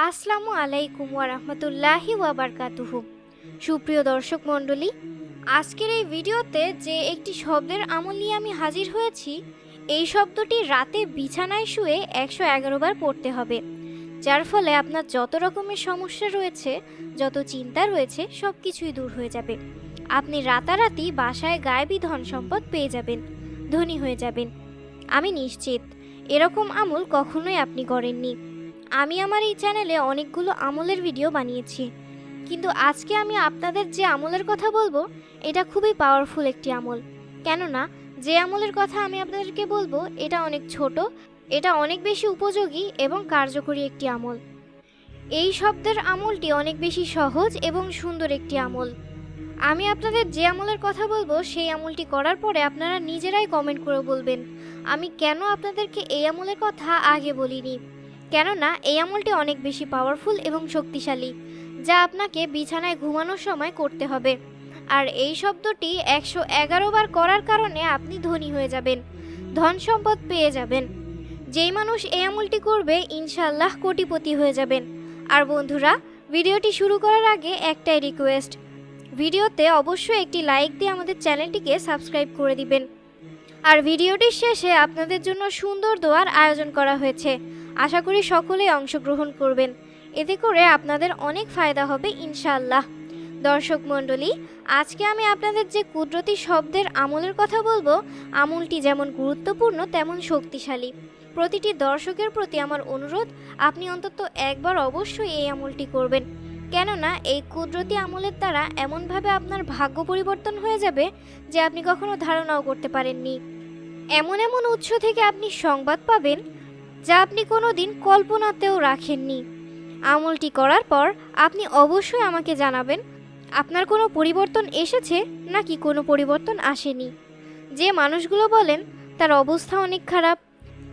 আসসালামু আলাইকুম ওয়া রাহমাতুল্লাহি ওয়া বারাকাতুহু। সুপ্রিয় দর্শক মণ্ডলী, আজকের এই ভিডিওতে যে একটি শব্দের আমল নিয়ে আমি হাজির হয়েছি, এই শব্দটি রাতে বিছানায় শুয়ে একশো এগারো বার পড়তে হবে, যার ফলে আপনার যত রকমের সমস্যা রয়েছে, যত চিন্তা রয়েছে সব কিছুই দূর হয়ে যাবে। আপনি রাতারাতি বাসায় গায়েবী ধন সম্পদ পেয়ে যাবেন, ধনী হয়ে যাবেন। আমি নিশ্চিত, এরকম আমল কখনোই আপনি করেননি। আমি আমার এই চ্যানেলে অনেকগুলো আমলের ভিডিও বানিয়েছি। কিন্তু আজকে আমি আপনাদের যে আমলের কথা বলব, এটা খুবই পাওয়ারফুল একটি আমল। কেননা, যে আমলের কথা আমি আপনাদেরকে বলব, এটা অনেক ছোট, এটা অনেক বেশি উপযোগী এবং কার্যকরী একটি আমল। এই শব্দের আমলটি অনেক বেশি সহজ এবং সুন্দর একটি আমল। আমি আপনাদের যে আমলের কথা বলব, সেই আমলটি করার পরে আপনারা নিজেরাই কমেন্ট করে বলবেন, আমি কেন আপনাদেরকে এই আমলের কথা আগে বলিনি? কেননা এই আমলটি অনেক বেশি পাওয়ারফুল এবং শক্তিশালী, যা আপনাকে বিছানায় ঘুমানোর সময় করতে হবে। আর এই শব্দটি একশো এগারো বার করার কারণে আপনি ধনী হয়ে যাবেন, ধন সম্পদ পেয়ে যাবেন। যেই মানুষ এই আমলটি করবে ইনশাল্লাহ কোটিপতি হয়ে যাবেন। আর বন্ধুরা, ভিডিওটি শুরু করার আগে একটাই রিকোয়েস্ট ভিডিওতে অবশ্যই একটি লাইক দিয়ে আমাদের চ্যানেলটিকে সাবস্ক্রাইব করে দিবেন। আর ভিডিওটির শেষে আপনাদের জন্য সুন্দর দোয়ার আয়োজন করা হয়েছে আশা করি সকলেই অংশগ্রহণ করবেন। এতে করে আপনাদের অনেক ফায়দা হবে, ইনশাআল্লাহ। দর্শক মণ্ডলী, আজকে আমি আপনাদের যে কুদরতি শব্দের আমলের কথা বলব, আমলটি যেমন গুরুত্বপূর্ণ, তেমন শক্তিশালী। প্রতিটি দর্শকের প্রতি আমার অনুরোধ, আপনি অন্তত একবার অবশ্যই এই আমলটি করবেন। কেননা, এই কুদরতি আমলের দ্বারা এমনভাবে আপনার ভাগ্য পরিবর্তন হয়ে যাবে যে আপনি কখনো ধারণাও করতে পারেননি। এমন এমন উৎস থেকে আপনি সংবাদ পাবেন যা আপনি কোনো দিন কল্পনাতেও রাখেননি। আমলটি করার পর আপনি অবশ্যই আমাকে জানাবেন, আপনার কোনো পরিবর্তন এসেছে নাকি কোনো পরিবর্তন আসেনি। যে মানুষগুলো বলেন, তার অবস্থা অনেক খারাপ।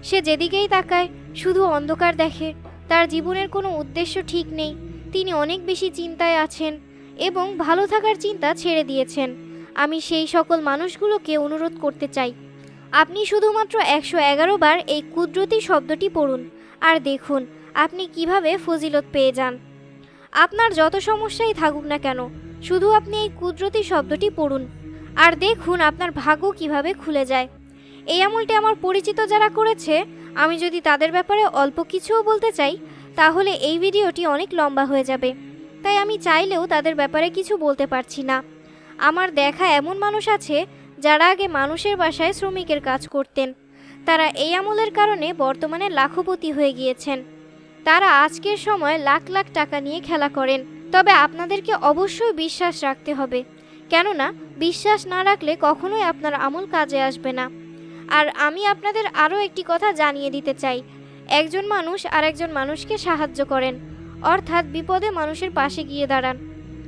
সে যেদিকেই তাকায়, শুধু অন্ধকার দেখে। তার জীবনের কোনো উদ্দেশ্য ঠিক নেই। তিনি অনেক বেশি চিন্তায় আছেন এবং ভালো থাকার চিন্তা ছেড়ে দিয়েছেন। আমি সেই সকল মানুষগুলোকে অনুরোধ করতে চাই। আপনি শুধুমাত্র একশো এগারো বার এই কুদরতি শব্দটি পড়ুন। আর দেখুন, আপনি কীভাবে ফজিলত পেয়ে যান। আপনার যত সমস্যাই থাকুক না কেন, শুধু আপনি এই কুদরতি শব্দটি পড়ুন। আর দেখুন, আপনার ভাগ্য কীভাবে খুলে যায়। এই আমলটি আমার পরিচিত যারা করেছে, আমি যদি তাদের ব্যাপারে অল্প কিছুও বলতে চাই, তাহলে এই ভিডিওটি অনেক লম্বা হয়ে যাবে। তাই আমি চাইলেও তাদের ব্যাপারে কিছু বলতে পারছি না। আমার দেখা এমন মানুষ আছে যারা আগে মানুষের বাসায় শ্রমিকের কাজ করতেন। তারা এই আমলের কারণে বর্তমানে লাখপতি হয়ে গিয়েছেন। তারা আজকের সময় লাখ লাখ টাকা নিয়ে খেলা করেন। তবে আপনাদেরকে অবশ্যই বিশ্বাস রাখতে হবে। কেননা, বিশ্বাস না রাখলে কখনোই আপনার আমল কাজে আসবে না। আর আমি আপনাদের আরও একটি কথা জানিয়ে দিতে চাই। একজন মানুষ আর একজন মানুষকে সাহায্য করেন। অর্থাৎ বিপদে মানুষের পাশে গিয়ে দাঁড়ান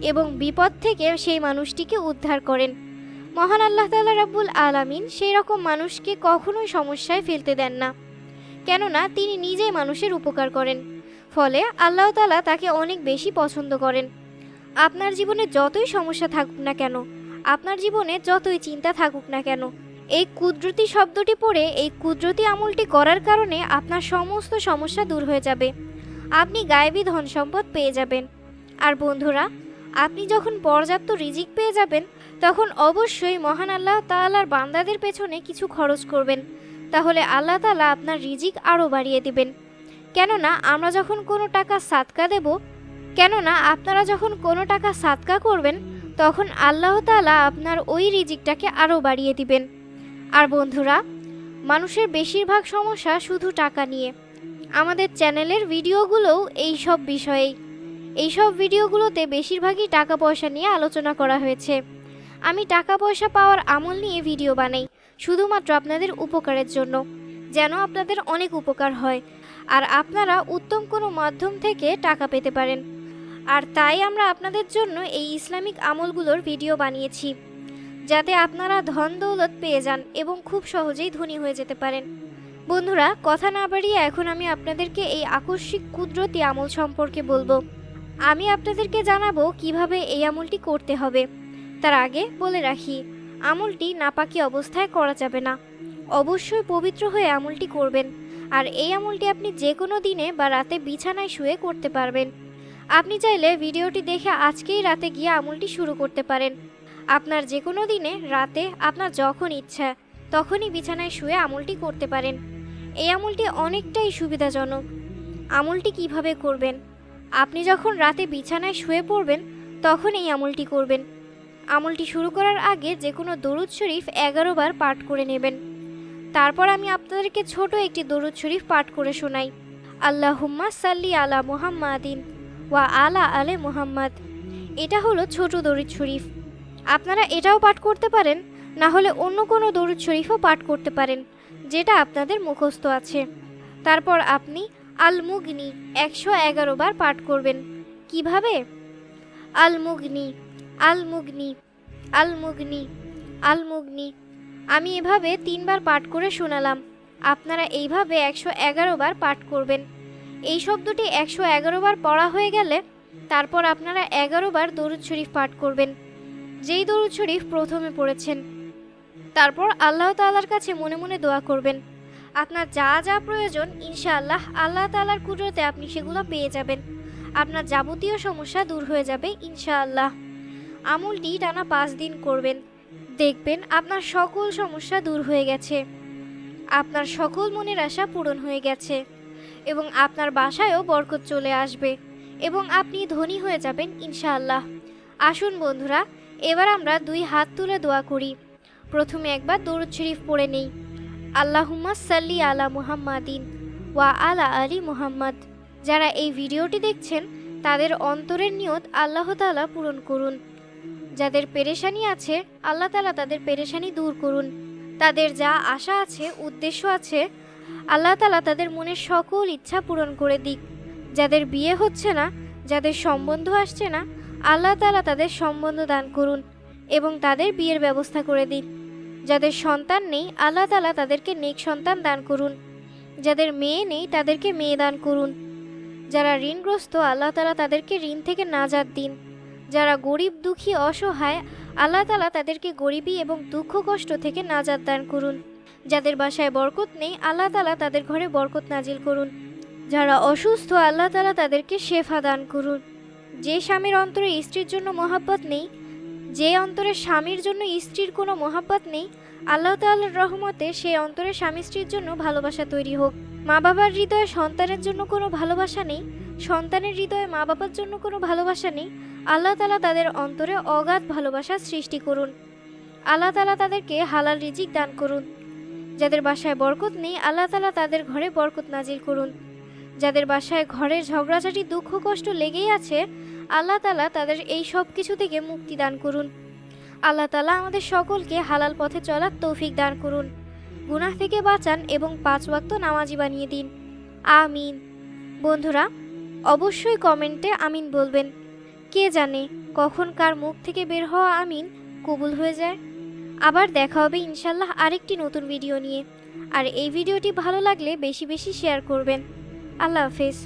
এবং বিপদ থেকে সেই মানুষটিকে উদ্ধার করেন। মহান আল্লাহ তালা রাব্বুল আলামিন সেই রকম মানুষকে কখনোই সমস্যায় ফেলতে দেন না। কেননা তিনি নিজেই মানুষের উপকার করেন। ফলে আল্লাহ তালা তাকে অনেক বেশি পছন্দ করেন। আপনার জীবনে যতই সমস্যা থাকুক না কেন, আপনার জীবনে যতই চিন্তা থাকুক না কেন, এই কুদরতি শব্দটি পড়ে, এই কুদরতি আমলটি করার কারণে আপনার সমস্ত সমস্যা দূর হয়ে যাবে। আপনি গায়েবী ধন সম্পদ পেয়ে যাবেন। আর বন্ধুরা, আপনি যখন পর্যাপ্ত রিজিক পেয়ে যাবেন তখন অবশ্যই মহান আল্লাহ তাআলার বান্দাদের পেছনে কিছু খরচ করবেন। তাহলে আল্লাহ তালা আপনার রিজিক আরও বাড়িয়ে দিবেন। কেননা আমরা যখন কোনো টাকা সাতকা দেব, কেননা আপনারা যখন কোনো টাকা সাতকা করবেন, তখন আল্লাহ তালা আপনার ওই রিজিকটাকে আরও বাড়িয়ে দিবেন। আর বন্ধুরা, মানুষের বেশিরভাগ সমস্যা শুধু টাকা নিয়ে। আমাদের চ্যানেলের ভিডিওগুলোও এই সব বিষয়েই। এইসব ভিডিওগুলোতে বেশিরভাগই টাকা পয়সা নিয়ে আলোচনা করা হয়েছে। আমি টাকা পয়সা পাওয়ার আমল নিয়ে ভিডিও বানাই, শুধুমাত্র আপনাদের উপকারের জন্য। যেন আপনাদের অনেক উপকার হয়, আর আপনারা উত্তম কোনো মাধ্যম থেকে টাকা পেতে পারেন। আর তাই আমরা আপনাদের জন্য এই ইসলামিক আমলগুলোর ভিডিও বানিয়েছি, যাতে আপনারা ধন দৌলত পেয়ে যান এবং খুব সহজেই ধনী হয়ে যেতে পারেন। বন্ধুরা, কথা না বাড়িয়ে এখন আমি আপনাদেরকে এই আকস্মিক কুদরতি আমল সম্পর্কে বলব। আমি আপনাদেরকে জানাব কীভাবে এই আমলটি করতে হবে। তার আগে বলে রাখি, আমলটি নাপাকি অবস্থায় করা যাবে না। অবশ্যই পবিত্র হয়ে আমলটি করবেন, আর এই আমলটি আপনি যে কোনো দিনে বা রাতে বিছানায় শুয়ে করতে পারবেন। আপনি চাইলে ভিডিওটি দেখে আজকেই রাতে গিয়ে আমলটি শুরু করতে পারেন। আপনার যে কোনো দিনে, রাতে আপনার যখন ইচ্ছা, তখনই বিছানায় শুয়ে আমলটি করতে পারেন। এই আমলটি অনেকটাই সুবিধাজনক। আমলটি কীভাবে করবেন? আপনি যখন রাতে বিছানায় শুয়ে পড়বেন, তখন এই আমলটি করবেন। আমলটি শুরু করার আগে যে কোনো দরুদ শরীফ এগারো বার পাঠ করে নেবেন। তারপর আমি আপনাদেরকে ছোট একটি দরুদ শরীফ পাঠ করে শোনাই। আল্লাহুম্মা সাল্লি আলা মুহাম্মাদিন ওয়া আলা আলে মুহাম্মাদ। এটা হলো ছোট দরুদ শরীফ। আপনারা এটাও পাঠ করতে পারেন, না হলে অন্য কোনো দরুদ শরীফও পাঠ করতে পারেন, যেটা আপনাদের মুখস্থ আছে। তারপর আপনি আল মুগনি একশো এগারো বার পাঠ করবেন। কীভাবে? আল মুগনি আল মুগনি আল মুগনি আল মুগনি আমি এভাবে তিনবার পাঠ করে শোনালাম। আপনারা এইভাবে একশো এগারো বার পাঠ করবেন। এই শব্দটি একশো এগারো বার পড়া হয়ে গেলে তারপর আপনারা এগারো বার দরুদ শরীফ পাঠ করবেন। যেই দরুদ শরীফ প্রথমে পড়েছেন, তারপর আল্লাহ তাআলার কাছে মনে মনে দোয়া করবেন। আপনার যা যা প্রয়োজন, ইনশাআল্লাহ আল্লাহ তাআলার কুদরতে আপনি সেগুলো পেয়ে যাবেন। আপনার যাবতীয় সমস্যা দূর হয়ে যাবে, ইনশাআল্লাহ। আমলটি টানা পাঁচ দিন করবেন। দেখবেন আপনার সকল সমস্যা দূর হয়ে গেছে। আপনার সকল মনের আশা পূরণ হয়ে গেছে এবং আপনার বাসায়ও বরকত চলে আসবে এবং আপনি ধনী হয়ে যাবেন ইনশাআল্লাহ। আসুন বন্ধুরা, এবার আমরা দুই হাত তুলে দোয়া করি। প্রথমে একবার দরুদ শরীফ পড়ে নেই। আল্লাহুম্মা সাল্লি আলা মুহাম্মাদিন ওয়া আলা আলী মুহাম্মদ। যারা এই ভিডিওটি দেখছেন, তাদের অন্তরের নিয়ত আল্লাহ তাআলা পূরণ করুন। যাদের পেরেশানি আছে, আল্লাহ তাআলা তাদের পেরেশানি দূর করুন। তাদের যা আশা আছে, উদ্দেশ্য আছে, আল্লাহ তাআলা তাদের মনের সকল ইচ্ছা পূরণ করে দিক। যাদের বিয়ে হচ্ছে না, যাদের সম্বন্ধ আসছে না, আল্লাহ তালা তাদের সম্বন্ধ দান করুন এবং তাদের বিয়ের ব্যবস্থা করে দিন। যাদের সন্তান নেই, আল্লাহ তালা তাদেরকে নেক সন্তান দান করুন। যাদের মেয়ে নেই, তাদেরকে মেয়ে দান করুন। যারা ঋণগ্রস্ত, আল্লাহ তাআলা তাদেরকে ঋণ থেকে নাজাত দিন। যারা গরিব, দুঃখী, অসহায়, আল্লাহ তাআলা তাদেরকে গরিবী এবং দুঃখ কষ্ট থেকে নাজাত দান করুন। যাদের বাসায় বরকত নেই, আল্লাহ তাআলা তাদের ঘরে বরকত নাজিল করুন। যারা অসুস্থ, আল্লাহ তাআলা তাদেরকে শেফা দান করুন। যে স্বামীর অন্তরে স্ত্রীর জন্য মহাব্বত নেই, যে অন্তরে স্বামীর জন্য স্ত্রীর কোনো মহাব্বত নেই, আল্লাহ তাল্লাহর রহমতে সেই অন্তরে স্বামী স্ত্রীর জন্য ভালোবাসা তৈরি হোক। মা বাবার হৃদয়ে সন্তানের জন্য কোনো ভালোবাসা নেই, সন্তানের হৃদয়ে মা বাবার জন্য কোনো ভালোবাসা নেই আল্লাহ তালা তাদের অন্তরে অগাধ ভালোবাসা সৃষ্টি করুন। আল্লাহ তালা তাদেরকে হালাল রিজিক দান করুন। যাদের বাসায় বরকত নেই, আল্লাহ তালা তাদের ঘরে বরকত নাজিল করুন। যাদের বাসায় ঘরের ঝগড়াঝাটি, দুঃখ, কষ্ট লেগেই আছে, আল্লাহ তালা তাদের এই সব কিছু থেকে মুক্তি দান করুন। আল্লাহ তালা আমাদের সকলকে হালাল পথে চলার তৌফিক দান করুন। গুনাহ থেকে বাঁচান এবং পাঁচ ওয়াক্ত নামাজি বানিয়ে দিন। আমিন। বন্ধুরা, অবশ্যই কমেন্টে আমিন বলবেন। কে জানে কখন কার মুখ থেকে বের হওয়া আমিন কবুল হয়ে যায়। আবার দেখা হবে ইনশাল্লাহ আরেকটি নতুন ভিডিও নিয়ে। আর এই ভিডিওটি ভালো লাগলে বেশি বেশি শেয়ার করবেন। আল্লাহ হাফেজ।